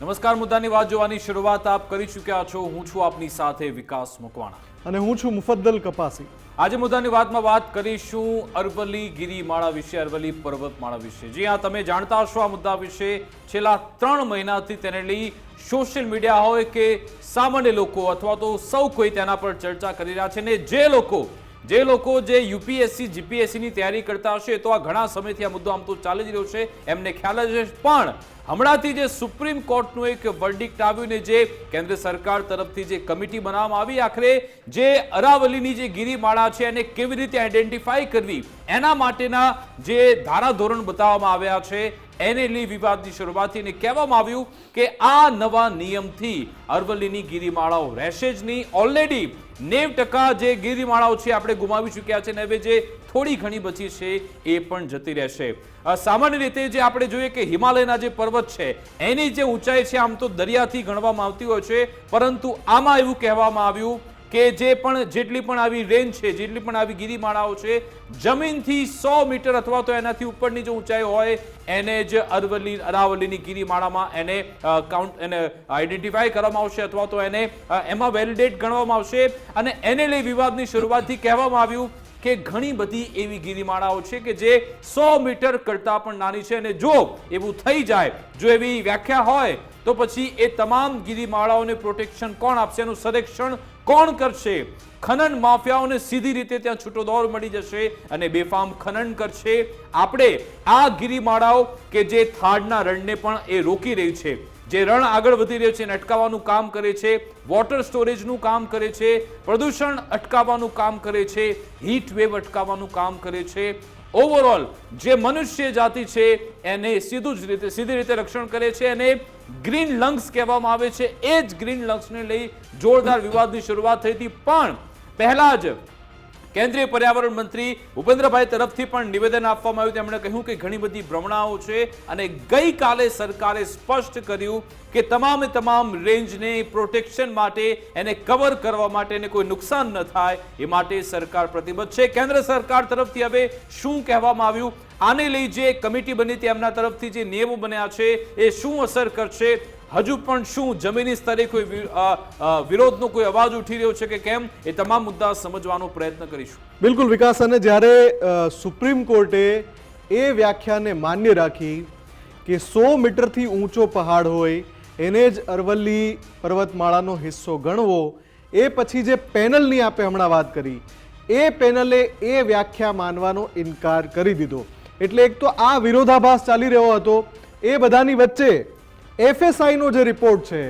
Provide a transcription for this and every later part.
નમસ્કાર મુદ્દાની વાત જોવાની શરૂઆત આપ કરી ચૂક્યા છો. હું છું આપની સાથે વિકાસ મકવાણા. અને હું છું મુફદ્દલ કપાસી. આજે મુદ્દાની વાતમાં વાત કરીશું અરવલ્લી ગિરિમાળા વિશે અરવલ્લી પર્વતમાળા વિશે. જી હા તમે જાણતા હશો આ મુદ્દા વિશે. છેલ્લા ત્રણ મહિનાથી તેને લઈ સોશિયલ મીડિયા હોય કે સામાન્ય લોકો અથવા તો સૌ કોઈ તેના પર ચર્ચા કરી રહ્યા છે. ને જે લોકો જે લોકો જે યુપીએસસી જીપીએસસીની તૈયારી કરતા હશે તો આ ઘણા સમયથી આ મુદ્દો આમ તો ચાલી જ રહ્યો છે. એમને ખ્યાલ જ પણ હમણાંથી જે સુપ્રીમ કોર્ટનું એક વર્ડિક્ટ આવ્યું ને જે કેન્દ્ર સરકાર તરફથી જે કમિટી બનાવવામાં આવી, આખરે જે અરાવલીની જે ગિરિમાળા છે એને કેવી રીતે આઈડેન્ટિફાઈ કરવી, એના માટેના જે ધારાધોરણ બતાવવામાં આવ્યા છે, એને લઈ વિવાદની શરૂઆતથી એને કહેવામાં આવ્યું કે આ નવા નિયમથી અરવલ્લીની ગિરિમાળાઓ રહેશે જ નહીં. ઓલરેડી નેવ ટકા જે ગિરિમાળાઓ છે આપણે ગુમાવી ચૂક્યા છે ને હવે જે થોડી ઘણી બચી છે એ પણ જતી રહેશે. સામાન્ય રીતે જે આપણે જોઈએ કે હિમાલયના જે પર્વત છે. એની જે ઊંચાઈ છે, આમ તો દરિયાથી ગણવામાં આવતી હોય છે. પરંતુ આમાં એવું કહેવામાં આવ્યું કે જે પણ જેટલી પણ આવી રેન્જ છે, જેટલી પણ આવી ગિરિમાળાઓ છે, જમીનથી સો મીટર અથવા તો એનાથી ઉપરની જે ઊંચાઈ હોય, એને જ અરવલ્લી, અરાવલ્લીની ગિરિમાળામાં એને કાઉન્ટ એને આઈડેન્ટિફાય કરવામાં આવશે અથવા તો એને એમાં વેલિડેટ ગણવામાં આવશે. અને એને લઈ વિવાદની શરૂઆતથી કહેવામાં આવ્યું કે ઘણી બધી એવી ગિરિમાળાઓ છે કે જે સો મીટર કરતાં પણ નાની છે અને જો એવું થઈ જાય, જો એવી વ્યાખ્યા હોય, તો પછી એ તમામ ગિરિમાળાઓને પ્રોટેક્શન કોણ આપશે, એનું સંરક્ષણ કોણ કરશે? ખનન માફિયાઓને સીધી રીતે ત્યાં છૂટો દોર મળી જશે અને બેફામ ખનન કરશે. આપણે આ ગિરિમાળાઓ કે જે થાળના રણને પણ એ રોકી રહી છે. જે રણ આગળ વધી રહ્યો છે એને અટકાવવાનું કામ કરે છે વોટર સ્ટોરેજનું કામ કરે છે, પ્રદૂષણ અટકાવવાનું કામ કરે છે હીટ વેવ અટકાવવાનું કામ કરે છે. ઓવરઓલ જે મનુષ્ય જાતિ છે, એને સીધું જ રીતે, સીધી રીતે રક્ષણ કરે છે અને ગ્રીન લંગ્સ કહેવામાં આવે છે. એ જ ગ્રીન લંગ્સને લઈ જોરદાર વિવાદની શરૂઆત થઈ હતી. પણ પહેલા જ કેન્દ્રીય પર્યાવરણ મંત્રી ભૂપેન્દ્રભાઈ તરફથી પણ નિવેદન આપવામાં આવ્યું. તેમણે કહ્યું કે ઘણી બધી ભ્રમણાઓ છે અને ગઈકાલે સરકારે સ્પષ્ટ કર્યું કે તમામે તમામ રેન્જને પ્રોટેક્શન માટે એને કવર કરવા માટે એને કોઈ નુકસાન ન થાય એ માટે સરકાર પ્રતિબદ્ધ છે. કેન્દ્ર સરકાર તરફથી હવે શું કહેવામાં આવ્યું? આને લઈ જે કમિટી બની તેમના તરફથી જે નિયમો બન્યા છે એ શું અસર કરશે? હજુ પણ શું જમીની સ્તરે કોઈ વિરોધનો કોઈ અવાજ ઉઠી રહ્યો છે કે કેમ, એ તમામ મુદ્દા સમજવાનો પ્રયત્ન કરીશું. બિલકુલ વિકાસ, અને જ્યારે સુપ્રીમ કોર્ટે એ વ્યાખ્યાને માન્ય રાખી કે સો મીટરથી ઊંચો પહાડ હોય, એને જ અરવલ્લી પર્વતમાળાનો હિસ્સો ગણવો, એ પછી જે પેનલની આપણે હમણાં વાત કરી, એ પેનલે એ વ્યાખ્યા માનવાનો ઇનકાર કરી દીધો. એટલે એક તો આ વિરોધાભાસ ચાલી રહ્યો હતો, એ બધાની વચ્ચે એફએસઆઈનો જે રિપોર્ટ છે,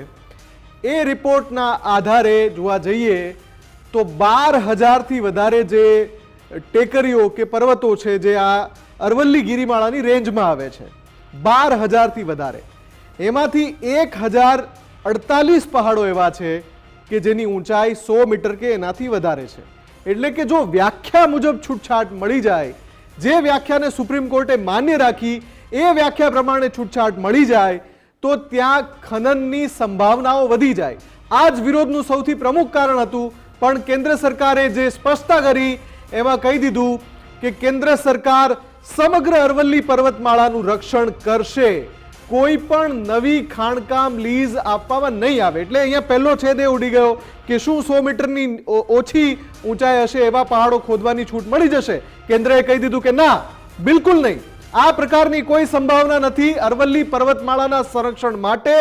એ રિપોર્ટના આધારે જોવા જઈએ તો બાર હજારથી વધારે જે ટેકરીઓ કે પર્વતો છે જે આ અરવલ્લી ગિરિમાળાની રેન્જમાં આવે છે. બાર હજારથી વધારે. એમાંથી એક હજાર અડતાલીસ પહાડો એવા છે કે જેની ઊંચાઈ સો મીટર કે એનાથી વધારે છે. એટલે કે જો વ્યાખ્યા મુજબ છૂટછાટ મળી જાય, જે વ્યાખ્યાને સુપ્રીમ કોર્ટે માન્ય રાખી, એ વ્યાખ્યા પ્રમાણે છૂટછાટ મળી જાય તો ત્યાં ખનનની સંભાવનાઓ વધી જાય. આ જ વિરોધનું સૌથી પ્રમુખ કારણ હતું, પણ કેન્દ્ર સરકારે જે સ્પષ્ટતા કરી, એમાં કહી દીધું કે કેન્દ્ર સરકાર સમગ્ર અરવલ્લી પર્વતમાળાનું રક્ષણ કરશે. કોઈ પણ નવી ખાણકામ, લીઝ આપવામાં નહીં આવે. એટલે અહીંયા પહેલો છેદ એ ઉડી ગયો કે શું સો મીટરની ઓછી ઊંચાઈ હશે એવા પહાડો ખોદવાની છૂટ મળી જશે? કેન્દ્રએ કહી દીધું કે ના, બિલકુલ નહીં. આ પ્રકારની કોઈ સંભાવના નથી. અરવલ્લી પર્વતમાળાના સંરક્ષણ માટે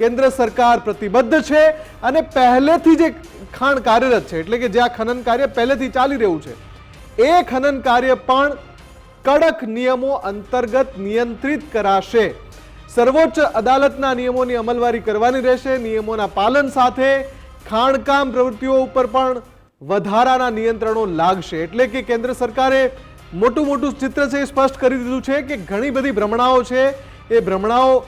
કેન્દ્ર સરકાર પ્રતિબદ્ધ છે અને પહેલેથી જે ખાણ કાર્યરત છે. એટલે કે જે આ ખનન કાર્ય પહેલેથી ચાલી રહ્યું છે. એ ખનન કાર્ય પણ કડક નિયમો અંતર્ગત નિયંત્રિત કરાશે. સર્વોચ્ચ અદાલતના નિયમોની અમલવારી કરવાની રહેશે. નિયમોના પાલન સાથે ખાણકામ પ્રવૃત્તિઓ ઉપર પણ વધારાના નિયંત્રણો લાગશે. એટલે કે કેન્દ્ર સરકારે મોટું મોટું ચિત્ર છે એ સ્પષ્ટ કરી દીધું છે કે ઘણી બધી ભ્રમણાઓ છે. એ ભ્રમણાઓ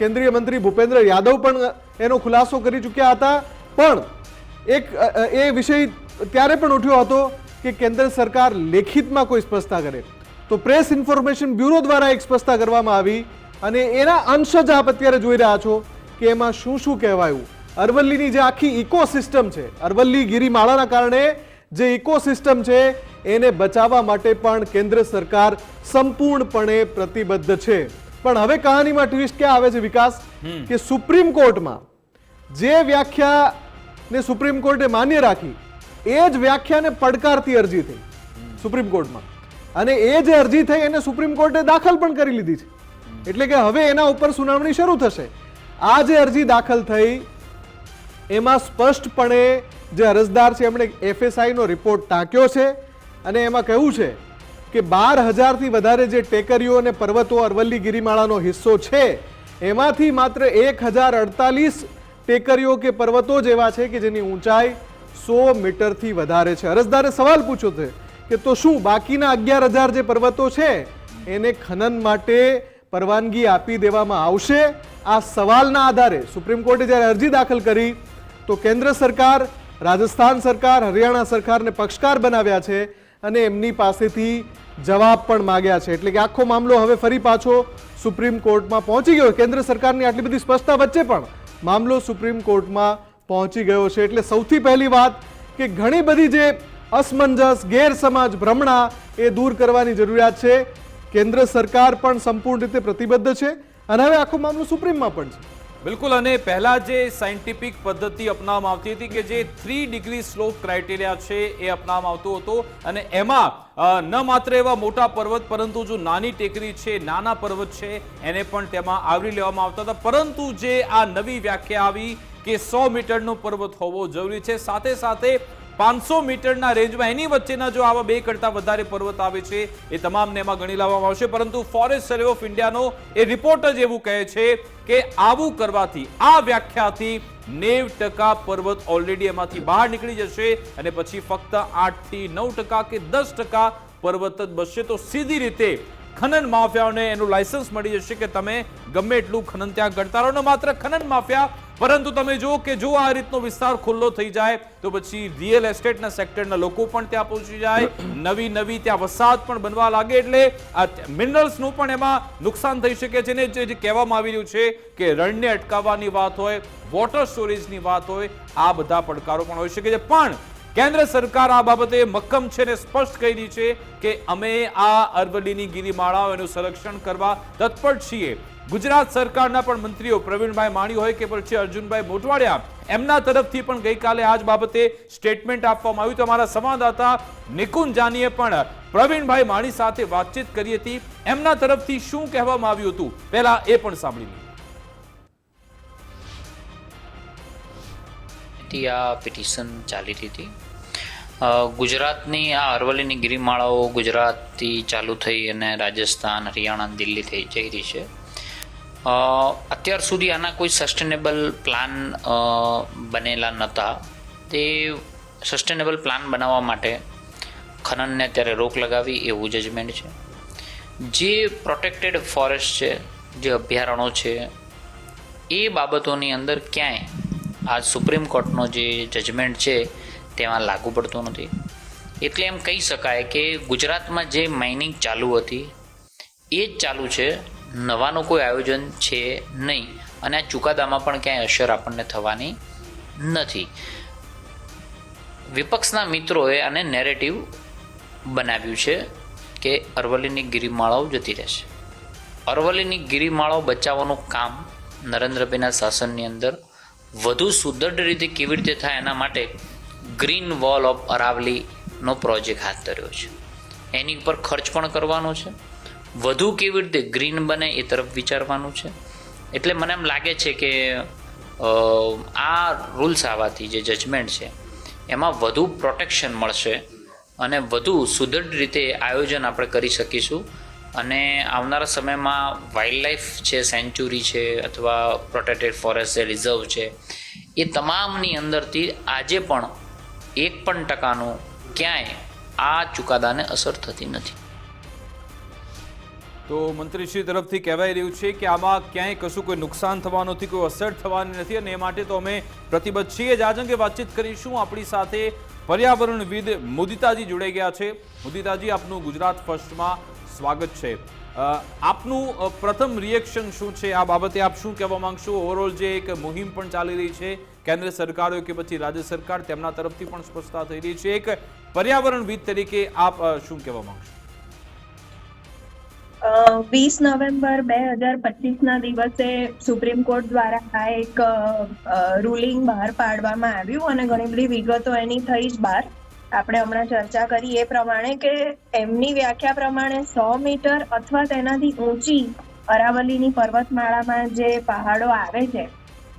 કેન્દ્રીય મંત્રી ભૂપેન્દ્ર યાદવ પણ એનો ખુલાસો કરી ચૂક્યા હતા. પણ એક એ વિષય ત્યારે પણ ઉઠ્યો હતો કે કેન્દ્ર સરકાર લેખિતમાં કોઈ સ્પષ્ટતા કરે. તો પ્રેસ ઇન્ફોર્મેશન બ્યુરો દ્વારા એક સ્પષ્ટતા કરવામાં આવી અને એના અંશ જ આપ અત્યારે જોઈ રહ્યા છો કે એમાં શું શું કહેવાયું. અરવલ્લીની જે આખી ઇકોસિસ્ટમ છે, અરવલ્લી ગિરિમાળાના કારણે જે ઇકોસિસ્ટમ છે એને બચાવવા માટે પણ કેન્દ્ર સરકાર સંપૂર્ણપણે પ્રતિબદ્ધ છે. પણ હવે કહાનીમાં ટ્વિસ્ટ ક્યાં આવે છે વિકાસ? કે સુપ્રીમ કોર્ટમાં જે વ્યાખ્યાને સુપ્રીમ કોર્ટે માન્ય રાખી એ જ વ્યાખ્યાને પડકારતી અરજી થઈ સુપ્રીમ કોર્ટમાં. અને એ જે અરજી થઈ એને સુપ્રીમ કોર્ટે દાખલ પણ કરી લીધી છે. એટલે કે હવે એના ઉપર સુનાવણી શરૂ થશે. આ જે અરજી દાખલ થઈ એમાં સ્પષ્ટપણે જે અરજદાર છે એમણે એફએસઆઈનો નો રિપોર્ટ ટાંક્યો છે. અને એમાં કહ્યું છે કે બાર હજારથી વધારે જે ટેકરીઓ અને પર્વતો અરવલ્લી ગિરિમાળાનો હિસ્સો છે, એમાંથી માત્ર એક હજાર અડતાલીસ ટેકરીઓ કે પર્વતો જ એવા છે કે જેની ઊંચાઈ સો મીટરથી વધારે છે. અરજદારે સવાલ પૂછ્યો છે કે તો શું બાકીના અગિયાર હજાર જે પર્વતો છે, એને ખનન માટે પરવાનગી આપી દેવામાં આવશે? આ સવાલના આધારે સુપ્રીમ કોર્ટે જ્યારે અરજી દાખલ કરી, તો કેન્દ્ર સરકાર, રાજસ્થાન સરકાર, હરિયાણા સરકારને પક્ષકાર બનાવ્યા છે. અને એમની પાસેથી જવાબ પણ માગ્યા છે. એટલે કે આખો મામલો હવે ફરી પાછો સુપ્રીમ કોર્ટમાં પહોંચી ગયો. કેન્દ્ર સરકારની આટલી બધી સ્પષ્ટતા વચ્ચે પણ મામલો સુપ્રીમ કોર્ટમાં પહોંચી ગયો છે. એટલે સૌથી પહેલી વાત કે ઘણી બધી જે અસમંજસ, ગેરસમાજ, ભ્રમણા એ દૂર કરવાની જરૂરિયાત છે. કેન્દ્ર સરકાર પણ સંપૂર્ણ રીતે પ્રતિબદ્ધ છે અને હવે આખો મામલો સુપ્રીમમાં પણ છે. બિલકુલ, અને પહેલા જે સાયન્ટિફિક પદ્ધતિ અપનાવવામાં આવતી હતી કે જે થ્રી ડિગ્રી સ્લોપ ક્રાઇટેરિયા છે એ અપનાવવામાં આવતો હતો, અને એમાં ન માત્ર એવા મોટા પર્વત, પરંતુ જો નાની ટેકરી છે, નાના પર્વત છે, એને પણ તેમાં આવરી લેવામાં આવતા હતા. પરંતુ જે આ નવી વ્યાખ્યા આવી કે સો મીટરનો પર્વત હોવો જરૂરી છે, સાથે સાથે પાંચસો મીટરના રેન્જમાં એની વચ્ચેના જો આવા બે કરતા વધારે પર્વત આવે છે, એ તમામને એમાં ગણી લાવવામાં આવશે. પરંતુ ફોરેસ્ટ સર્વે ઓફ ઇન્ડિયાનો એ રિપોર્ટ જ એવું કહે છે કે આવું કરવાથી, આ વ્યાખ્યાથી નેવ ટકા પર્વત ઓલરેડી એમાંથી બહાર નીકળી જશે અને પછી ફક્ત આઠથી નવ ટકા કે દસ ટકા પર્વત જ બચશે તો સીધી રીતે ખનન માફિયાઓને એનું લાયસન્સ મળી જશે કે તમે ગમે એટલું ખનન ત્યાં કરતા રહો. ને માત્ર ખનન માફિયા, પરંતુ તમે જુઓ કે જો આ રીતનો વિસ્તાર ખુલ્લો થઈ જાય, તો પછી રિયલ એસ્ટેટના સેક્ટરના લોકો પણ ત્યાં પહોંચી જાય. નવી નવી ત્યાં વસાહત પણ બનવા લાગે, એટલે આ મિનરલ્સનું પણ એમાં નુકસાન થઈ શકે છે. ને જે કહેવામાં આવી રહ્યું છે કે રણને અટકાવવાની વાત હોય વોટર સ્ટોરેજની વાત હોય, આ બધા પડકારો પણ હોઈ શકે છે. પણ કેન્દ્ર સરકાર આ બાબતે મક્કમ છે ને સ્પષ્ટ કહી દી છે કે અમે આ અરવલ્લીની ગિરિમાળાઓ એનું સંરક્ષણ કરવા તત્પર છીએ. ગુજરાત સરકારના પણ મંત્રીઓ પ્રવીણભાઈ માણી હોય કે પછી અર્જુનભાઈ મોટવાડિયા એમના તરફથી પણ ગઈકાલે આ જ બાબતે સ્ટેટમેન્ટ આપવામાં આવ્યું. તો અમારા સંવાદદાતા નિકુંજ જાનીએ પણ પ્રવીણભાઈ માણી સાથે વાતચીત કરી હતી. એમના તરફથી શું કહેવામાં આવ્યું હતું? પહેલા એ પણ સાંભળી લઈએ. આ પિટિશન ચાલી રહી હતી. ગુજરાતની આ અરવલ્લીની ગિરિમાળાઓ ગુજરાતથી ચાલુ થઈ અને રાજસ્થાન, હરિયાણા, દિલ્હી થઈ જઈ રહી છે. અત્યાર સુધી આના કોઈ સસ્ટેનેબલ પ્લાન બનેલા નહોતા તે સસ્ટેનેબલ પ્લાન બનાવવા માટે ખનનને અત્યારે રોક લગાવી એવું જજમેન્ટ છે. જે પ્રોટેક્ટેડ ફોરેસ્ટ છે, જે અભયારણ્યો છે, એ બાબતોની અંદર ક્યાંય આ સુપ્રીમ કોર્ટનો જે જજમેન્ટ છે તેમાં લાગુ પડતો નથી. એટલે એમ કહી શકાય કે ગુજરાતમાં જે માઇનિંગ ચાલુ હતી, એ જ ચાલુ છે. નવાનું કોઈ આયોજન છે નહીં. અને આ ચુકાદામાં પણ ક્યાંય અસર આપણને થવાની નથી. વિપક્ષના મિત્રોએ આને નેરેટિવ બનાવ્યું છે કે અરવલ્લીની ગિરિમાળાઓ જતી રહેશે. અરવલ્લીની ગિરિમાળાઓ બચાવવાનું કામ નરેન્દ્રભાઈના શાસનની અંદર વધુ સુદૃઢ રીતે કેવી રીતે થાય એના માટે ગ્રીન વોલ ઓફ અરાવલીનો પ્રોજેક્ટ હાથ ધર્યો છે. એની ઉપર ખર્ચ પણ કરવાનો છે. વધુ કેવી રીતે ગ્રીન બને એ તરફ વિચારવાનું છે. એટલે મને એમ લાગે છે કે આ રૂલ્સ આવવાથી જે જજમેન્ટ છે, એમાં વધુ પ્રોટેક્શન મળશે અને વધુ સુદૃઢ રીતે આયોજન આપણે કરી શકીશું. અને આવનારા સમયમાં વાઇલ્ડ લાઈફ છે, સેન્ચુરી છે, અથવા પ્રોટેક્ટેડ ફોરેસ્ટ છે રિઝર્વ છે, એ તમામની અંદરથી આજે પણ એક પણ ટકાનો ક્યાંય આ ચુકાદાને અસર થતી નથી. તો મંત્રીશ્રી તરફથી કહેવાઈ રહ્યું છે કે આમાં ક્યાંય કશું કોઈ નુકસાન થવાનું નથી, કોઈ અસર થવાની નથી અને એ માટે તો અમે પ્રતિબદ્ધ છીએ. જ આજ અંગે વાતચીત કરીશું. આપણી સાથે પર્યાવરણવિદ મુદિતાજી જોડાઈ ગયા છે. મુદિતાજી, આપનું ગુજરાત ફર્સ્ટમાં સ્વાગત છે. આપનું પ્રથમ રિએક્શન શું છે? આ બાબતે આપ શું કહેવા માંગશો? ઓવરઓલ જે એક મુહિમ પણ ચાલી રહી છે કેન્દ્ર સરકારો કે પછી રાજ્ય સરકાર તેમના તરફથી પણ સ્પષ્ટતા થઈ રહી છે. એક પર્યાવરણવિદ તરીકે આપ શું કહેવા માંગશો? વીસ નવેમ્બર બે હજાર પચીસના દિવસે સુપ્રીમ કોર્ટ દ્વારા આ એક રૂલિંગ બહાર પાડવામાં આવ્યું અને ઘણી બધી વિગતો એની થઈ જ બહાર. આપણે હમણાં ચર્ચા કરી એ પ્રમાણે કે એમની વ્યાખ્યા પ્રમાણે સો મીટર અથવા તેનાથી ઊંચી અરાવલીની પર્વતમાળામાં જે પહાડો આવે છે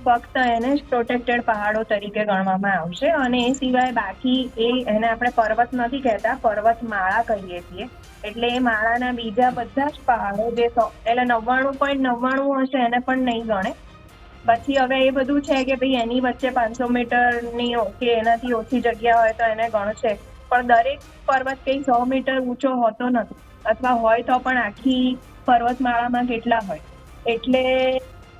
ફક્ત એને જ પ્રોટેક્ટેડ પહાડો તરીકે ગણવામાં આવશે અને એ સિવાય બાકી એ એને આપણે પર્વત નથી કહેતા, પર્વતમાળા કહીએ છીએ. એટલે એ માળાના બીજા બધા જ પહાડો જે એટલે નવ્વાણું પોઈન્ટ નવ્વાણું હશે એને પણ નહીં ગણે. પછી હવે એ બધું છે કે ભાઈ એની વચ્ચે પાંચસો મીટરની કે એનાથી ઓછી જગ્યા હોય તો એને ગણશે. પણ દરેક પર્વત કઈ સો મીટર ઊંચો હોતો નથી. અથવા હોય તો પણ આખી પર્વતમાળામાં કેટલા હોય. એટલે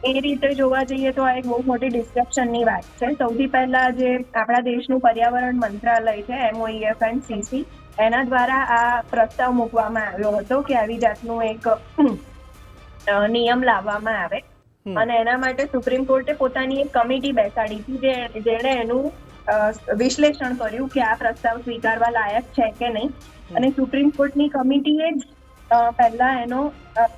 એ રીતે જોવા જઈએ તો આ એક બહુ મોટી ડિસ્ક્રપ્શનની વાત છે. સૌથી પહેલા જે આપણા દેશનું પર્યાવરણ મંત્રાલય છે એમઓઈએફ એન્ડ સીસી એના દ્વારા આ પ્રસ્તાવ મૂકવામાં આવ્યો હતો કે આવી જાતનું એક નિયમ લાવવામાં આવે. અને એના માટે સુપ્રીમ કોર્ટે પોતાની એક કમિટી બેસાડી હતી જે જેણે એનું વિશ્લેષણ કર્યું કે આ પ્રસ્તાવ સ્વીકારવા લાયક છે કે નહીં. અને સુપ્રીમ કોર્ટની કમિટીએ જ પહેલા એનો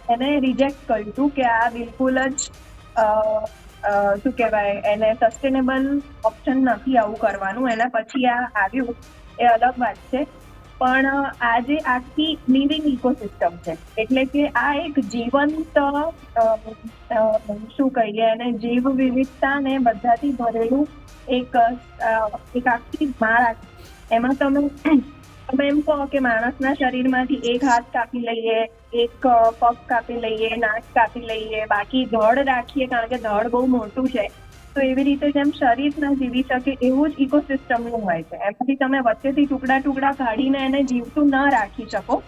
એને રિજેક્ટ કર્યું હતું કે આ બિલકુલ જ શું કહેવાય, એને સસ્ટેનેબલ ઓપ્શન નથી આવું કરવાનું. એના પછી આ આવ્યું, એ અલગ વાત છે. પણ આ જે આખી લિવિંગ ઇકોસિસ્ટમ છે. એટલે કે આ એક જીવંત શું કહીએ, એને જીવ વિવિધતાને બધાથી ભરેલું એક એક આખી માળા એમાં તમે તમે એમ કહો કે માણસના શરીરમાંથી એક હાથ કાપી લઈએ એક પગ કાપી લઈએ નાક કાપી લઈએ બાકી ધડ રાખીએ કારણ કે ધડ બહુ મોટું છે. તો એવી રીતે જેમ શરીર ના જીવી શકે એવું જ ઇકોસિસ્ટમનું હોય છે. એમાંથી તમે વચ્ચેથી ટુકડા ટુકડા કાઢીને એને જીવતું ન રાખી શકો.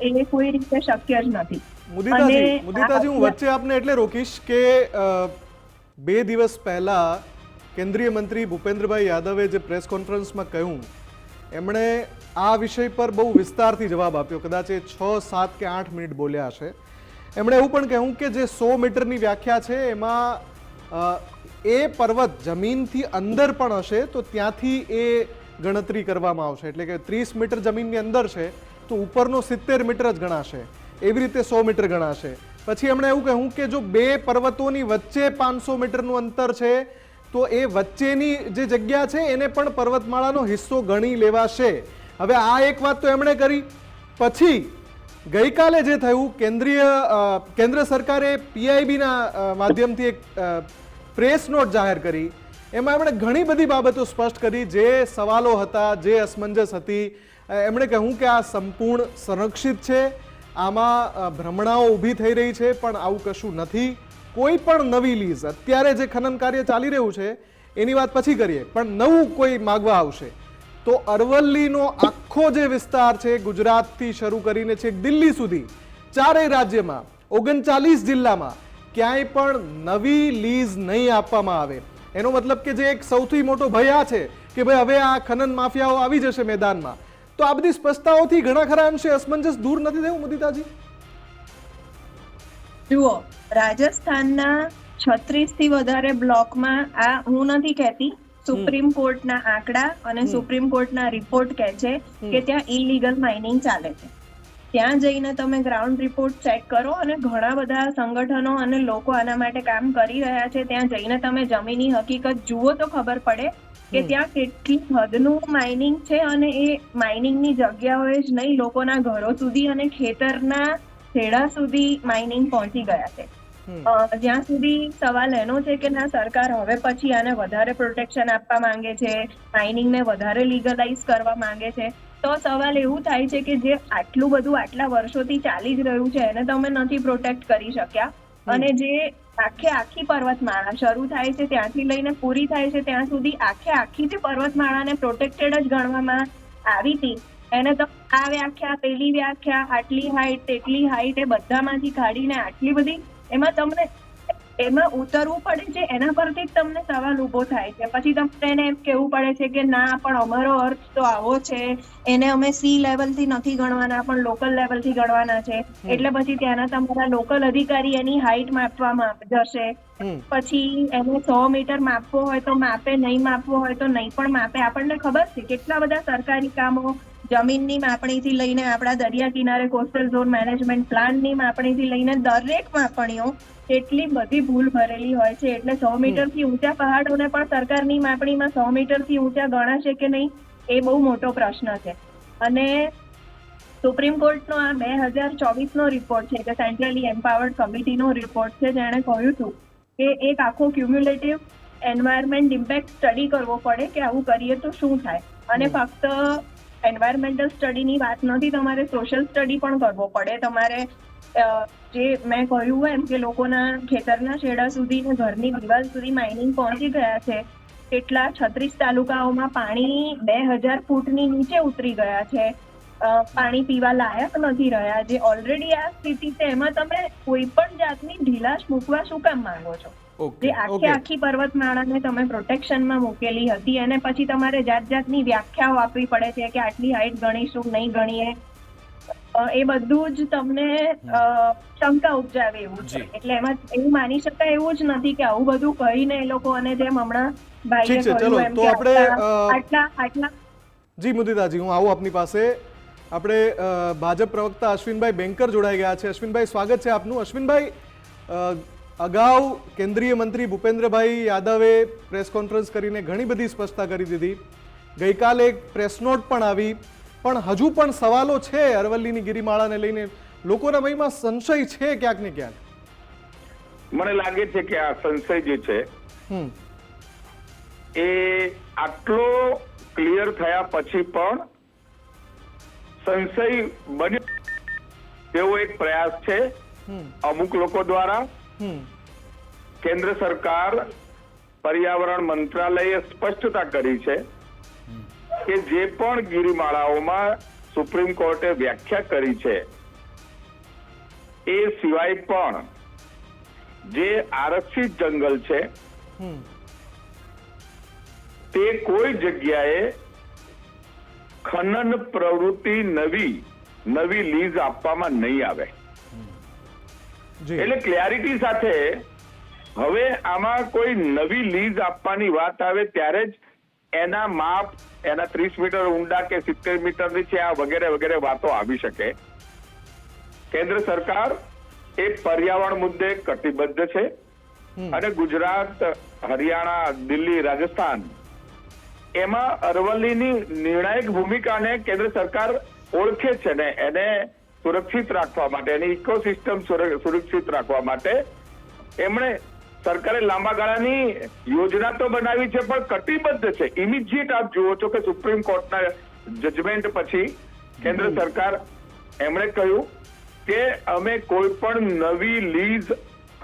એ કોઈ રીતે શક્ય જ નથી. મુદિતાજી મુદિતાજી હું વચ્ચે આપને એટલે રોકીશ કે બે દિવસ પહેલા કેન્દ્રીય મંત્રી ભૂપેન્દ્રભાઈ યાદવે જે પ્રેસ કોન્ફરન્સમાં કહ્યું એમણે આ વિષય પર બહુ વિસ્તારથી જવાબ આપ્યો. કદાચ એ છ, સાત કે આઠ મિનિટ બોલ્યા હશે. એમણે એવું પણ કહ્યું કે જે સો મીટરની વ્યાખ્યા છે, એમાં એ પર્વત જમીનથી અંદર પણ હશે, તો ત્યાંથી એ ગણતરી કરવામાં આવશે. એટલે કે ત્રીસ મીટર જમીનની અંદર છે, તો ઉપરનો સિત્તેર મીટર જ ગણાશે. એવી રીતે સો મીટર ગણાશે. પછી એમણે એવું કહ્યું કે જો બે પર્વતોની વચ્ચે પાંચસો મીટરનું અંતર છે, તો એ વચ્ચેની જે જગ્યા છે, એને પણ પર્વતમાળાનો હિસ્સો ગણી લેવાશે. હવે આ એક વાત તો એમણે કરી. પછી ગઈકાલે જે થયું, કેન્દ્રીય કેન્દ્ર સરકારે પીઆઈબીના માધ્યમથી એક પ્રેસ નોટ જાહેર કરી. એમાં એમણે ઘણી બધી બાબતો સ્પષ્ટ કરી. જે સવાલો હતા, જે અસમંજસ હતી એમણે કહ્યું કે આ સંપૂર્ણ સંરક્ષિત છે. આમાં ભ્રમણાઓ ઊભી થઈ રહી છે, પણ આવું કશું નથી. કોઈ પણ નવી લીઝ, અત્યારે જે ખનન કાર્ય ચાલી રહ્યું છે, એની વાત પછી કરીએ. પણ નવું કોઈ માગવા આવશે. તો અરવલ્લીનો આખો જે વિસ્તાર છે, ગુજરાતથી શરૂ કરીને છેક દિલ્હી સુધી, ચારેય રાજ્યમાં, ઓગણચાલીસ જિલ્લામાં ક્યાંય પણ નવી લીઝ નહીં આપવામાં આવે. એનો મતલબ કે જે એક સૌથી મોટો ભય આ છે કે ભાઈ હવે આ ખનન માફિયાઓ આવી જશે મેદાનમાં. તો આ બધી સ્પષ્ટતાઓથી ઘણા ખરા અંશે અસમંજસ દૂર નથી થયું, મુદિતાજી? જુઓ, રાજસ્થાનના છત્રીસથી વધારે બ્લોકમાં આ હું નથી કહેતી સુપ્રીમ કોર્ટના આંકડા અને સુપ્રીમ કોર્ટના રિપોર્ટ કહે છે કે ત્યાં ઇલીગલ માઇનિંગ ચાલે છે. ત્યાં જઈને તમે ગ્રાઉન્ડ રિપોર્ટ ચેક કરો અને ઘણા બધા સંગઠનો અને લોકો આના માટે કામ કરી રહ્યા છે. ત્યાં જઈને તમે જમીનની હકીકત જુઓ તો ખબર પડે કે ત્યાં કેટલી હદનું માઇનિંગ છે અને એ માઇનિંગની જગ્યાઓએ જ નહીં લોકોના ઘરો સુધી અને ખેતરના છેડા સુધી માઇનિંગ પહોંચી ગયા છે. જ્યાં સુધી સવાલ એનો છે કે ના સરકાર હવે પછી આને વધારે પ્રોટેક્શન આપવા માંગે છે માઇનિંગને વધારે લીગલાઇઝ કરવા માંગે છે તો સવાલ એવું થાય છે કે જે આટલું બધું આટલા વર્ષોથી ચાલી જ રહ્યું છે એને તમે નથી પ્રોટેક્ટ કરી શક્યા. અને જે આખે આખી પર્વતમાળા શરૂ થાય છે ત્યાંથી લઈને પૂરી થાય છે ત્યાં સુધી આખે આખી જે પર્વતમાળાને પ્રોટેક્ટેડ જ ગણવામાં આવી હતી. એને તો આ વ્યાખ્યા પેલી વ્યાખ્યા આટલી હાઈટ તેટલી હાઈટ એ બધામાંથી કાઢીને આટલી બધી એમાં તમને એમાં ઉતરવું પડે છે એના પરથી જ તમને સવાલ ઊભો થાય છે. પછી તમને એમ કહેવું પડે છે કે ના પણ અમારો અર્થ તો આવો છે. એને અમે સી લેવલથી નથી ગણવાના પણ લોકલ લેવલથી ગણવાના છે. એટલે પછી ત્યાંના તમારા લોકલ અધિકારી એની હાઈટ માપવામાં જશે. પછી એને સો મીટર માપવો હોય તો માપે નહીં માપવો હોય તો નહીં પણ માપે. આપણને ખબર છે કેટલા બધા સરકારી કામો જમીનની માપણીથી લઈને આપણા દરિયા કિનારે કોસ્ટલ ઝોન મેનેજમેન્ટ પ્લાનની માપણીથી લઈને દરેક માપણીઓ એટલી બધી ભૂલ ભરેલી હોય છે. એટલે સો મીટરથી ઊંચા પહાડોને પણ સરકારની માપણીમાં સો મીટરથી ઊંચા ગણાશે કે નહીં એ બહુ મોટો પ્રશ્ન છે. અને સુપ્રીમ કોર્ટનો આ બે હજાર ચોવીસનો રિપોર્ટ છે કે સેન્ટ્રલી એમ્પાવર્ડ કમિટીનો રિપોર્ટ છે જેણે કહ્યું હતું કે એક આખો ક્યુમ્યુલેટિવ એન્વાયરમેન્ટ ઇમ્પેક્ટ સ્ટડી કરવો પડે કે આવું કરીએ તો શું થાય? અને ફક્ત એન્વાયરમેન્ટલ સ્ટડીની વાત નથી તમારે સોશિયલ સ્ટડી પણ કરવો પડે. તમારે જે મેં કહ્યું એમ કે લોકોના ખેતરના છેડા સુધી ને ઘરની દિવાલ સુધી માઇનિંગ પહોંચી ગયા છે કેટલા છત્રીસ તાલુકાઓમાં પાણી બે હજાર ફૂટની નીચે ઉતરી ગયા છે. પાણી પીવા લાયક નથી રહ્યા જે ઓલરેડી આ સ્થિતિ છે એમાં તમે કોઈ પણ જાતની ઢીલાશ મૂકવા શું કામ માંગો છો? જે આખી. આખી પર્વતમાળાને તમે પ્રોટેક્શનમાં મૂકેલી હતી અને પછી તમારે જાત જાતની વ્યાખ્યાઓ આપવી પડે છે કે આટલી હાઈટ ગણીશું નહીં ગણીએ. એ બધું જ તમને શંકા ઉપજાવે એવું છે. એટલે એમાં એવું માની શકાય એવું જ નથી કે આવું બધું કહીને એ લોકો અને જેમ હમણાં ભાઈએ કહ્યું એમ તો કે આપણે, આટલા આટલા આટલા. જી મુદિતાજી હું આવું આપની પાસે. આપણે ભાજપ પ્રવક્તા અશ્વિનભાઈ બેંકર જોડાઈ ગયા છે. અશ્વિનભાઈ સ્વાગત છે આપનું. અશ્વિનભાઈ અગાઉ કેન્દ્રીય મંત્રી ભૂપેન્દ્રભાઈ યાદવે પ્રેસ કોન્ફરન્સ કરીને ઘણી બધી સ્પષ્ટતા કરી દીધી. ગઈકાલે એક પ્રેસ નોટ પણ આવી. પણ હજુ પણ સવાલો છે અરવલ્લીની ગિરિમાળાને લઈને. લોકોના મનમાં સંશય છે ક્યાંક ને ક્યાંક? મને લાગે છે કે આ સંશય જે છે એ આટલો ક્લિયર થયા પછી પણ સંશય બન્યો. તેવો એક પ્રયાસ છે અમુક લોકો દ્વારા. કેન્દ્ર સરકાર પર્યાવરણ મંત્રાલયે સ્પષ્ટતા કરી છે. કે જે પણ ગિરિમાળાઓમાં સુપ્રીમ કોર્ટે વ્યાખ્યા કરી છે એ સિવાય પણ જે આરક્ષિત જંગલ છે તે કોઈ જગ્યાએ ખનન પ્રવૃત્તિ નવી નવી લીઝ આપવામાં નહીં આવે. એટલે ક્લેરિટી સાથે હવે આમાં કોઈ નવી લીઝ આપવાની વાત આવે ત્યારે જ એના માપ એના ત્રીસ મીટર ઊંડા કે સિત્તેર મીટરની છે આ વગેરે વગેરે વાતો આવી શકે. કેન્દ્ર સરકાર એ પર્યાવરણ મુદ્દે કટિબદ્ધ છે. અને ગુજરાત હરિયાણા દિલ્હી રાજસ્થાન એમાં અરવલ્લીની નિર્ણાયક ભૂમિકાને કેન્દ્ર સરકાર ઓળખે છે ને એને સુરક્ષિત રાખવા માટે એની ઇકોસિસ્ટમ સુરક્ષિત રાખવા માટે એમણે સરકારે લાંબા ગાળાની યોજના તો બનાવી છે પણ કટિબદ્ધ છે. ઇમિજિએટ આપ જુઓ છો કે સુપ્રીમ કોર્ટના જજમેન્ટ પછી કેન્દ્ર સરકાર એમણે કહ્યું કે અમે કોઈ પણ નવી લીઝ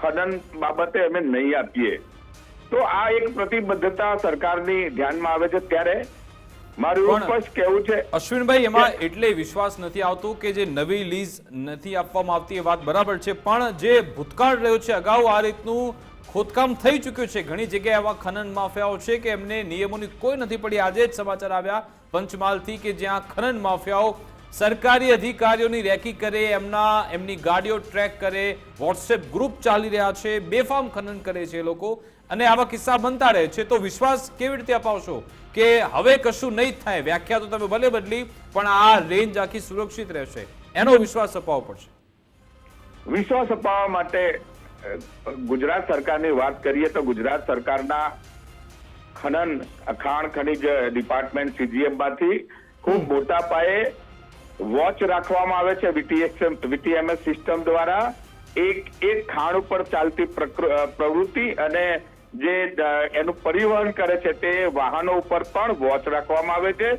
ખનન બાબતે અમે નહીં આપીએ. તો આ એક પ્રતિબદ્ધતા સરકારની ધ્યાનમાં આવે છે. ત્યારે મારું સ્પષ્ટ કહેવું છે અશ્વિનભાઈ એમાં એટલે વિશ્વાસ નથી આવતો કે જે નવી લીઝ નથી આપવામાં આવતી એ વાત બરાબર છે. પણ જે ભૂતકાળ રહ્યો છે અગાઉ આ રીતનું ખોદકામ થઈ ચૂક્યું છે. ઘણી જગ્યાએ આવા ખનન માફિયાઓ છે કે એમને નિયમોની કોઈ નથી પડી. આજે જ સમાચાર આવ્યા પંચમહાલથી કે જ્યાં ખનન માફિયાઓ સરકારી અધિકારીઓની રેકી કરે, એમના, એમની ગાડીઓ ટ્રેક કરે, વોટ્સએપ ગ્રુપ ચાલી રહ્યા છે, બેફામ ખનન કરે છે એ લોકો. અને આવા કિસ્સા બનતા રહે છે. તો વિશ્વાસ કેવી રીતે અપાવશો કે હવે કશું નહીં થાય? વ્યાખ્યા તો તમે ભલે બદલી, પણ આ રેન્જ આખી સુરક્ષિત રહેશે. એનો વિશ્વાસ અપાવવો પડશે. વિશ્વાસ અપાવવા માટે ગુજરાત સરકારની વાત કરીએ તો ગુજરાત સરકારના ખનન ખાણ ખનીજ ડિપાર્ટમેન્ટ સીજીએમમાંથી ખૂબ મોટા પાયે વોચ રાખવામાં આવે છે વીટીએસએમ વીટીએમએસ સિસ્ટમ દ્વારા. એક એક ખાણ ઉપર ચાલતી પ્રવૃત્તિ અને જે એનું પરિવહન કરે છે તે વાહનો ઉપર પણ વોચ રાખવામાં આવે છે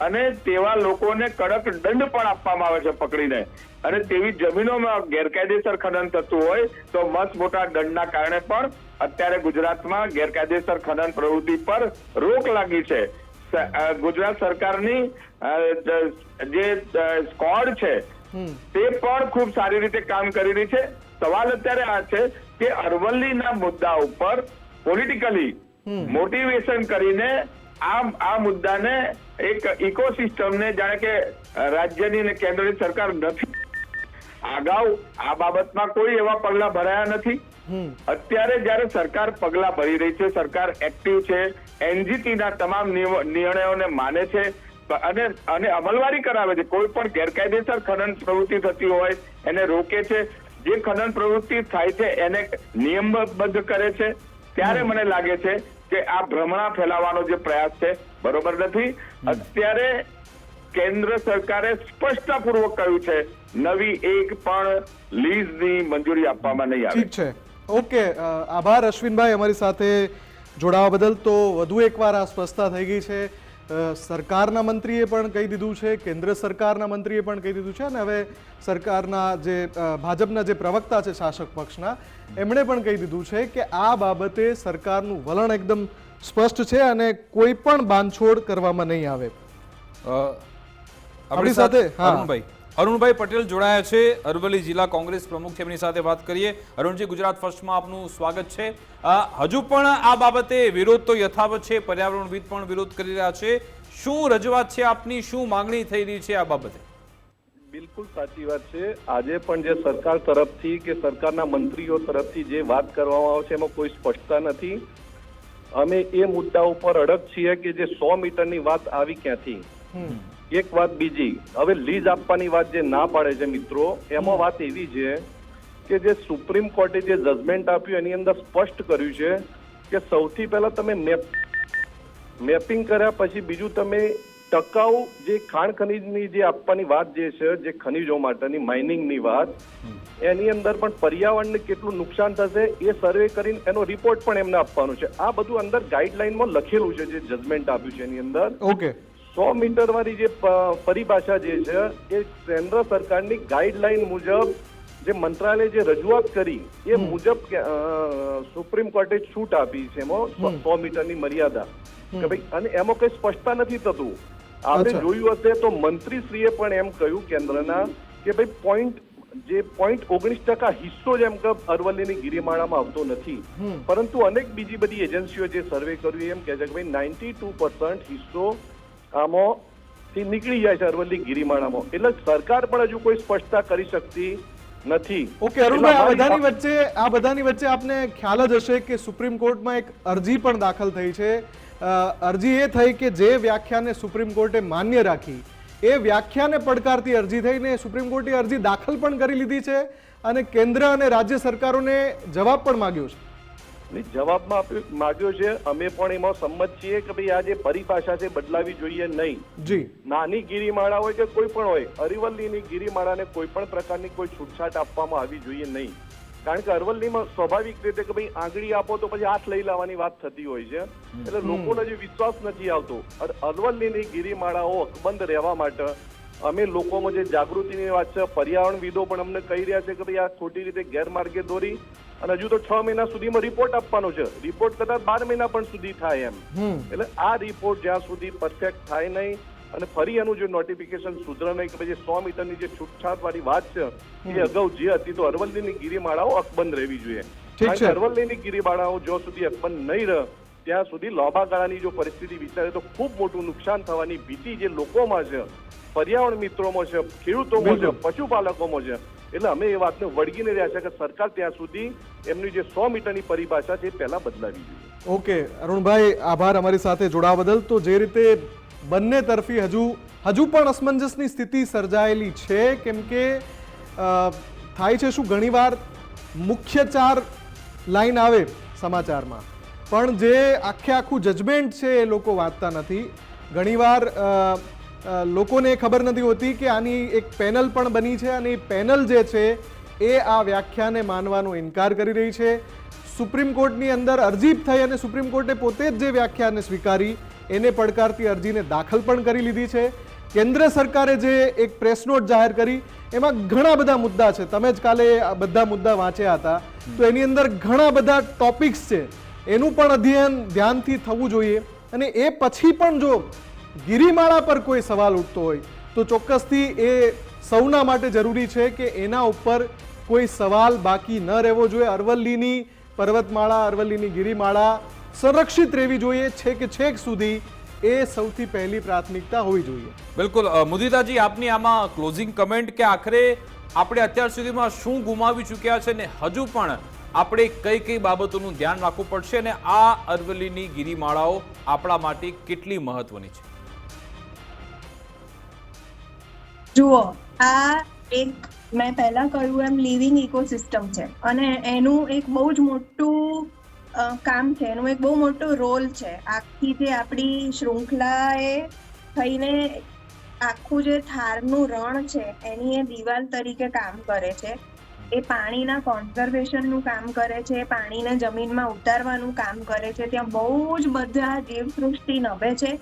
અને તેવા લોકોને કડક દંડ પણ આપવામાં આવે છે પકડીને. અને તેવી જમીનોમાં ગેરકાયદેસર ખનન થતું હોય તો મસ્ત મોટા દંડના કારણે પણ અત્યારે ગુજરાતમાં ગેરકાયદેસર ખનન પ્રવૃત્તિ પર રોક લાગી છે. ગુજરાત સરકારની જે સ્કોડ છે તે પણ ખૂબ સારી રીતે કામ કરી રહી છે. સવાલ અત્યારે આ છે કે અરવલ્લીના મુદ્દા ઉપર પોલિટિકલી મોટિવેશન કરીને આ આ મુદ્દાને એક ઇકોસિસ્ટમને જાણે કે રાજ્યની અને કેન્દ્રની સરકાર નથી. અગાઉ આ બાબતમાં કોઈ એવા પગલા ભરાયા નથી. અત્યારે જયારે સરકાર પગલા ભરી રહી છે સરકાર એક્ટિવ છે એનજીટી ના તમામ નિર્ણયોને માને છે અને અને અમલવારી કરાવે છે. કોઈ પણ ગેરકાયદેસર ખનન પ્રવૃત્તિ થતી હોય એને રોકે છે. જે ખનન પ્રવૃત્તિ થાય છે એને નિયમબદ્ધ કરે છે. ત્યારે મને લાગે છે કે આ ભ્રમણા ફેલાવવાનો જે પ્રયાસ છે બરોબર નથી. અત્યારે કેન્દ્ર સરકારે સ્પષ્ટતાપૂર્વક કહ્યું છે નવી એક પણ લીઝની મંજૂરી આપવામાં નહીં આવે. ઠીક છે. ઓકે આભાર અશ્વિનભાઈ અમારી સાથે જોડાવા બદલ. તો વધુ એકવાર આ સ્પષ્ટતા થઈ ગઈ છે. સરકારના મંત્રીએ પણ કહી દીધું છે કેન્દ્ર સરકારના મંત્રીએ પણ કહી દીધું છે અને હવે સરકારના જે ભાજપના જે પ્રવક્તા છે શાસક પક્ષના એમણે પણ કહી દીધું છે કે આ બાબતે સરકારનું વલણ એકદમ સ્પષ્ટ છે અને કોઈ પણ બાંધછોડ કરવામાં નહીં આવે. આપણી સાથે, હા. હા. અરુણભાઈ પટેલ જોડાયા છે. અરવલ્લી જિલ્લા કોંગ્રેસ પ્રમુખ છે. એમની સાથે વાત કરીએ. અરુણજી ગુજરાત ફર્સ્ટમાં આપનું સ્વાગત છે. હજુ પણ આ બાબતે વિરોધ તો યથાવત છે. પર્યાવરણવિદ પણ વિરોધ કરી રહ્યા છે. શું રજૂઆત છે આપની? શું માંગણી થઈ રહી છે આ બાબતે? બિલકુલ સાચી વાત છે. આજે પણ જે સરકાર તરફથી કે સરકારના મંત્રીઓ તરફથી જે વાત કરવામાં આવે છે એમાં કોઈ સ્પષ્ટતા નથી. અમે એ મુદ્દા ઉપર અડગ છીએ કે જે સો મીટરની વાત આવી ક્યાંથી? એક વાત બીજી. હવે લીઝ આપવાની વાત જે ના પાડે છે મિત્રો એમાં વાત એવી છે કે જે સુપ્રીમ કોર્ટે જે જજમેન્ટ આપ્યું એની અંદર સ્પષ્ટ કર્યું છે કે સૌથી પહેલા તમે મેપ મેપિંગ કર્યા પછી બીજું તમે ટકાઉ જે ખાણ ખનીજની જે આપવાની વાત જે છે જે ખનીજો માટેની માઇનિંગની વાત એની અંદર પણ પર્યાવરણને કેટલું નુકસાન થશે એ સર્વે કરીને એનો રિપોર્ટ પણ એમને આપવાનો છે. આ બધું અંદર ગાઈડલાઈનમાં લખેલું છે જે જજમેન્ટ આપ્યું છે એની અંદર. ઓકે સો મીટર વાળી જે પરિભાષા જે છે એ કેન્દ્ર સરકારની ગાઈડલાઈન મુજબ જે મંત્રાલય જે રજૂઆત કરી એ મુજબ સુપ્રીમ કોર્ટે છૂટ આપી છે એમાં સો- મીટરની મર્યાદા. કે ભાઈ અને એમાં કઈ સ્પષ્ટતા નથી થતું. આપણે જોયું હશે તો મંત્રીશ્રીએ પણ એમ કહ્યું કેન્દ્રના કે ભાઈ પોઈન્ટ જે પોઈન્ટ ઓગણીસ ટકા હિસ્સો જેમ કે અરવલ્લીની ગિરિમાળામાં આવતો નથી. પરંતુ અનેક બીજી બધી એજન્સીઓ જે સર્વે કર્યું એમ કહે છે કે ભાઈ નાઇન્ટી ટુ હિસ્સો આમાં થી નીકળી જાય છે અરવલ્લી ગિરિમાળામાં એટલે સરકાર પણ હજુ કોઈ સ્પષ્ટતા કરી શકતી નથી. ઓકે અરુણભાઈ આ બધાની વચ્ચે આ બધાની વચ્ચે આપને ખ્યાલ જ હશે કે સુપ્રીમ કોર્ટમાં એક અરજી પણ દાખલ થઈ છે. અરજી એ થઈ કે જે વ્યાખ્યાને સુપ્રીમ કોર્ટે માન્ય રાખી એ વ્યાખ્યાને પડકારતી અરજી થઈને સુપ્રીમ કોર્ટે અરજી દાખલ પણ કરી લીધી છે અને કેન્દ્ર અને રાજ્ય સરકારોને જવાબ પણ માંગ્યો છે. જવાબમાં આપ્યું માગ્યો છે અમે પણ એમાં સંમત છીએ કે ભાઈ આ જે પરિભાષા છે બદલાવી જોઈએ નહીં. જી. નાની ગિરિમાળા હોય કે કોઈ પણ હોય અરવલ્લીની ગિરિમાળાને કોઈ પણ પ્રકારની કોઈ છૂટછાટ આપવામાં આવી જોઈએ નહીં. કારણ કે અરવલ્લીમાં સ્વાભાવિક રીતે કે ભાઈ આંગળી આપો તો પછી હાથ લઈ લાવવાની વાત થતી હોય છે. એટલે લોકોને જે વિશ્વાસ નથી આવતો. અર- અરવલ્લીની ગિરિમાળાઓ અકબંધ રહેવા માટે અમે લોકોમાં જે જાગૃતિની વાત છે પર્યાવરણવિદો પણ અમને કહી રહ્યા છે કે ભાઈ આ ખોટી રીતે ગેરમાર્ગે દોરી અને હજુ તો છ મહિના સુધીમાં રિપોર્ટ આપવાનો છે. રિપોર્ટ કદાચ બાર મહિના પણ સુધી થાય એમ. એટલે આ રિપોર્ટ જ્યાં સુધી પરફેક્ટ થાય નહીં અને ફરી એનું જે નોટિફિકેશન સુધરે નહીં કે પછી સો મીટરની જે છૂટછાટ વાળી વાત છે એ અગાઉ જે હતી તો અરવલ્લીની ગિરિમાળાઓ અકબંધ રહેવી જોઈએ. અરવલ્લીની ગિરિમાળાઓ જો સુધી અકબંધ નહીં રહે ત્યાં સુધી લાંબા ગાળાની જો પરિસ્થિતિ વિચારે તો ખૂબ મોટું નુકસાન થવાની ભીતિ જે લોકોમાં છે પર્યાવરણ મિત્રોમાં છે ખેડૂતોમાં છે પશુપાલકોમાં છે એટલે અમે એ વાતને વળગીને રહ્યા છે કે સરકાર ત્યાં સુધી એમની જે સો મીટરની પરિભાષા છે એ પહેલાં બદલાવી જોઈએ. ઓકે અરુણભાઈ આભાર અમારી સાથે જોડાવા બદલ. તો જે રીતે બંને તરફી હજુ હજુ પણ અસમંજસની સ્થિતિ સર્જાયેલી છે કેમ કે થાય છે શું? ઘણીવાર મુખ્ય ચાર લાઈન આવે સમાચારમાં. પણ જે આખે આખું જજમેન્ટ છે એ લોકો વાંચતા નથી. ઘણીવાર લોકોને ખબર નથી હોતી કે આની એક પેનલ પણ બની છે અને એ પેનલ જે છે એ આ વ્યાખ્યાને માનવાનો ઇનકાર કરી રહી છે. સુપ્રીમ કોર્ટની અંદર અરજી થઈ અને સુપ્રીમ કોર્ટે પોતે જ જે વ્યાખ્યાને સ્વીકારી, એને પડકારતી અરજીને દાખલ પણ કરી લીધી છે. કેન્દ્ર સરકારે જે એક પ્રેસ નોટ જાહેર કરી, એમાં ઘણા બધા મુદ્દા છે. તમે જ કાલે બધા મુદ્દા વાંચ્યા હતા. તો એની અંદર ઘણા બધા ટોપિક્સ છે. એનું પણ અધ્યયન ધ્યાનથી થવું જોઈએ અને એ પછી પણ જો ગિરિમાળા પર કોઈ સવાલ ઉઠતો હોય, તો ચોક્કસથી એ સૌના માટે જરૂરી છે કે એના ઉપર કોઈ સવાલ બાકી ન રહેવો જોઈએ. અરવલ્લીની પર્વતમાળા, અરવલ્લીની ગિરિમાળા સંરક્ષિત રહેવી જોઈએ. છેક છેક સુધી એ સૌથી પહેલી પ્રાથમિકતા હોવી જોઈએ. બિલકુલ. મુદિતાજી, આપની આમાં ક્લોઝિંગ કમેન્ટ કે આખરે આપણે અત્યાર સુધીમાં શું ગુમાવી ચૂક્યા છે ને હજુ પણ આપણે કઈ કઈ બાબતોનું ધ્યાન રાખવું પડશે અને આ અરવલ્લીની ગિરિમાળાઓ આપણા માટે કેટલી મહત્વની છે? જુઓ, આ એક મેં પહેલા કહ્યું એમ લિવિંગ ઇકોસિસ્ટમ છે અને એનું એક બહુ જ મોટું કામ છે, એનું એક બહુ મોટો રોલ છે. આખી જે આપણી શૃંખલા એ થઈને આખું જે થારનું રણ છે, એની એ દિવાલ તરીકે કામ કરે છે. એ પાણીના કોન્ઝર્વેશનનું કામ કરે છે પાણીને જમીનમાં ઉતારવાનું કામ કરે છે ત્યાં બહુ જ બધા જીવસૃષ્ટિ નભે છે.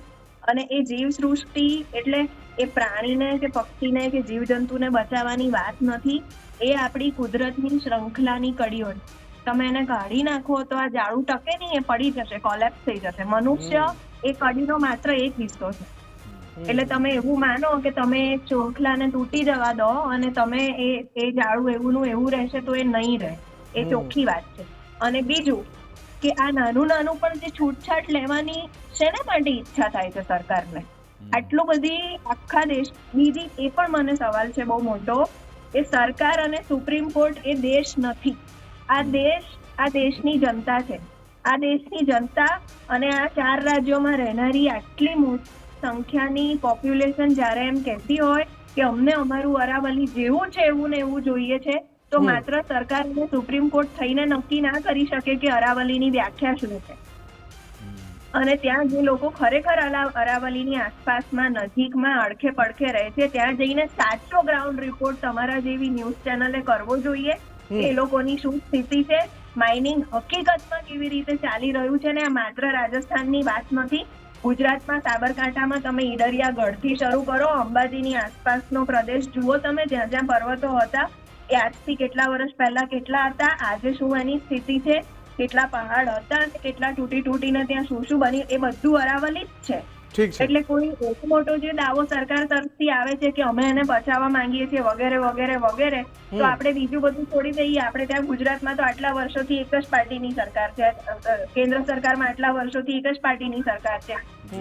અને એ જીવસૃષ્ટિ એટલે એ પ્રાણીને કે પક્ષીને કે જીવજંતુને બચાવવાની વાત નથી એ આપણી કુદરતની શૃંખલાની કડીઓ તમે એને કાઢી નાખો તો આ જાડું ટકે નહીં એ પડી જશે કોલેપ્સ થઈ જશે. મનુષ્ય એ કડીનો માત્ર એક હિસ્સો છે. એટલે તમે એવું માનો કે તમે ચોખલાને તૂટી જવા દો અને તમે એ એ જાળું એવું નું એવું રહેશે તો એ નહીં રહે. એ ચોખ્ખી વાત છે. અને બીજું કે આ નાનું નાનું પણ જે છૂટછાટ લેવાની શેના માટે ઈચ્છા થાય છે સરકારને. આટલું બધી આખા દેશ બીજી એ પણ મને સવાલ છે બહુ મોટો એ સરકાર અને સુપ્રીમ કોર્ટ એ દેશ નથી. આ દેશ આ દેશની જનતા છે. આ દેશની જનતા અને આ ચાર રાજ્યોમાં રહેનારી આટલી મોટી સંખ્યાની પોપ્યુલેશન જ્યારે એમ કહેતી હોય કે અમને અમારું અરાવલી જેવું છે એવું ને એવું જોઈએ છે તો માત્ર સરકાર અને સુપ્રીમ કોર્ટ થઈને નક્કી ના કરી શકે કે અરાવલીની વ્યાખ્યા શું છે. અને ત્યાં જે લોકો ખરેખર અરાવલીની આસપાસમાં નજીકમાં અડખે પડખે રહે છે ત્યાં જઈને સાચો ગ્રાઉન્ડ રિપોર્ટ તમારા જેવી ન્યૂઝ ચેનલે કરવો જોઈએ. એ લોકોની શું સ્થિતિ છે? માઇનિંગ હકીકતમાં કેવી રીતે ચાલી રહ્યું છે ને આ માત્ર રાજસ્થાનની વાત નથી ગુજરાતમાં સાબરકાંઠામાં તમે ઈડરિયા ગઢથી શરૂ કરો, અંબાજીની આસપાસનો પ્રદેશ. જુઓ તમે જ્યાં જ્યાં પર્વતો હતા, એ આજથી કેટલા વર્ષ પહેલા કેટલા હતા, આજે શું એની સ્થિતિ છે, કેટલા પહાડ હતા, કેટલા તૂટી તૂટીને ત્યાં શું શું બન્યું એ બધું અરાવલી જ છે. એટલે કોઈ મોટો જે દાવો સરકાર તરફથી આવે છે કે અમે એને બચાવવા માંગીએ છીએ વગેરે વગેરે વગેરે તો આપણે બીજું બધું છોડી દઈએ. આપણે ત્યાં ગુજરાતમાં તો આટલા વર્ષોથી એક જ પાર્ટીની સરકાર છે. કેન્દ્ર સરકારમાં આટલા વર્ષોથી એક જ પાર્ટીની સરકાર છે.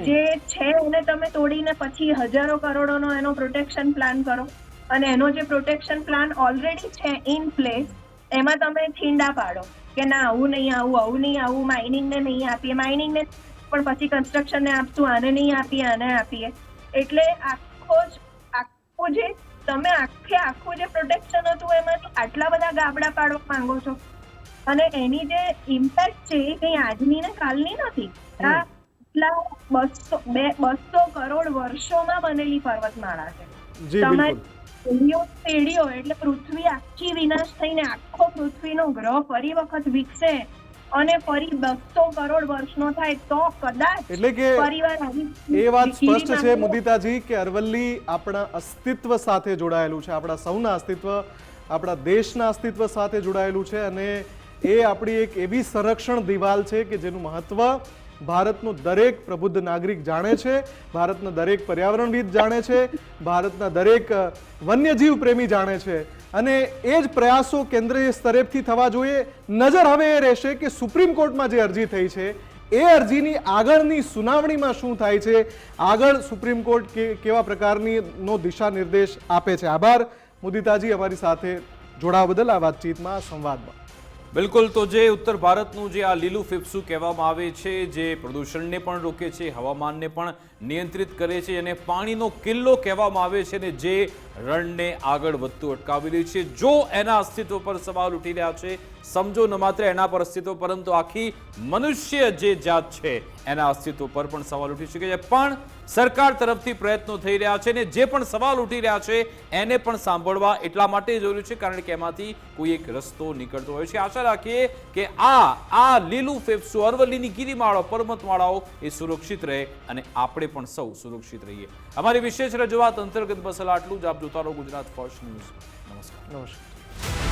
જે છે એને તમે તોડીને પછી હજારો કરોડોનો એનો પ્રોટેક્શન પ્લાન કરો. અને એનો જે પ્રોટેક્શન પ્લાન ઓલરેડી છે ઇન પ્લેસ એમાં તમે છીંડા પાડો કે ના આવું નહીં આવું આવું નહીં આવું માઇનિંગ ને નહીં આપીએ માઇનિંગ ને પણ પછી કન્સ્ટ્રક્શન ને આપશું આને નહીં આપીએ આને આપીએ. એટલે આખો જ આખું જે તમે આખે આખું જે પ્રોટેક્શન હતું એમાંથી આટલા બધા ગાબડા પાડવા માંગો છો. અને એની જે ઇમ્પેક્ટ છે એ કઈ આજની ને કાલની નથી. આ એટલા બસો બે બસો કરોડ વર્ષોમાં બનેલી પર્વતમાળા છે. તમારી પેઢીઓ એટલે પૃથ્વી આખી વિનાશ થઈને આખો પૃથ્વીનો ગ્રહ ફરી વખત વિકસે અને ફરી બસો કરોડ વર્ષનો થાય તો કદાચ એટલે કે એ વાત સ્પષ્ટ છે મુદિતાજી કે અરવલ્લી આપણા અસ્તિત્વ સાથે જોડાયેલું છે આપણા સૌના અસ્તિત્વ આપણા દેશના અસ્તિત્વ સાથે જોડાયેલું છે અને એ આપણી એક એવી સંરક્ષણ દિવાલ છે કે જેનું મહત્વ ભારતનો દરેક પ્રબુદ્ધ નાગરિક જાણે છે ભારતના દરેક પર્યાવરણવિદ જાણે છે ભારતના દરેક વન્યજીવ પ્રેમી જાણે છે. અને એ જ પ્રયાસો કેન્દ્રીય સ્તરેથી થવા જોઈએ. નજર હવે એ રહેશે કે સુપ્રીમ કોર્ટમાં જે અરજી થઈ છે, એ અરજીની આગળની સુનાવણીમાં શું થાય છે? આગળ સુપ્રીમ કોર્ટ કેવા પ્રકારની નો દિશા નિર્દેશ આપે છે? આભાર. મુદિતાજી, અમારી સાથે જોડાવા બદલ આ વાતચીતમાં, સંવાદમાં. બિલકુલ, તો જે ઉત્તર ભારતનું જે આ લીલું ફેફસું કહેવામાં આવે છે, જે પ્રદૂષણને પણ રોકે છે, હવામાનને પણ નિયંત્રિત કરે છે અને પાણીનો કિલ્લો કહેવામાં આવે છે ને જે રણને આગળ વધતું અટકાવી રહ્યું છે. જો એના અસ્તિત્વ પર સવાલ ઉઠી રહ્યા છે, સમજો ન માત્ર એના પર અસ્તિત્વ, પરંતુ આખી મનુષ્ય જે જાત છે, એના અસ્તિત્વ પર પણ સવાલ ઉઠી શકે છે. પણ સરકાર તરફથી પ્રયત્નો થઈ રહ્યા છે ને જે પણ સવાલ ઉઠી રહ્યા છે, એને પણ સાંભળવા એટલા માટે જરૂરી છે, કારણ કે એમાંથી કોઈ એક રસ્તો નીકળતો હોય છે. આશા રાખીએ કે આ આ લીલું ફેફસું અરવલ્લીની ગિરિમાળો, પર્વતમાળાઓ એ સુરક્ષિત રહે અને આપણે પણ સૌ સુરક્ષિત રહીએ. અમારી વિશેષ રજૂઆત અંતર્ગત બસ આટલું જ. આપ જોતા રહો ગુજરાત ફર્સ્ટ ન્યૂઝ. નમસ્કાર. નમસ્કાર.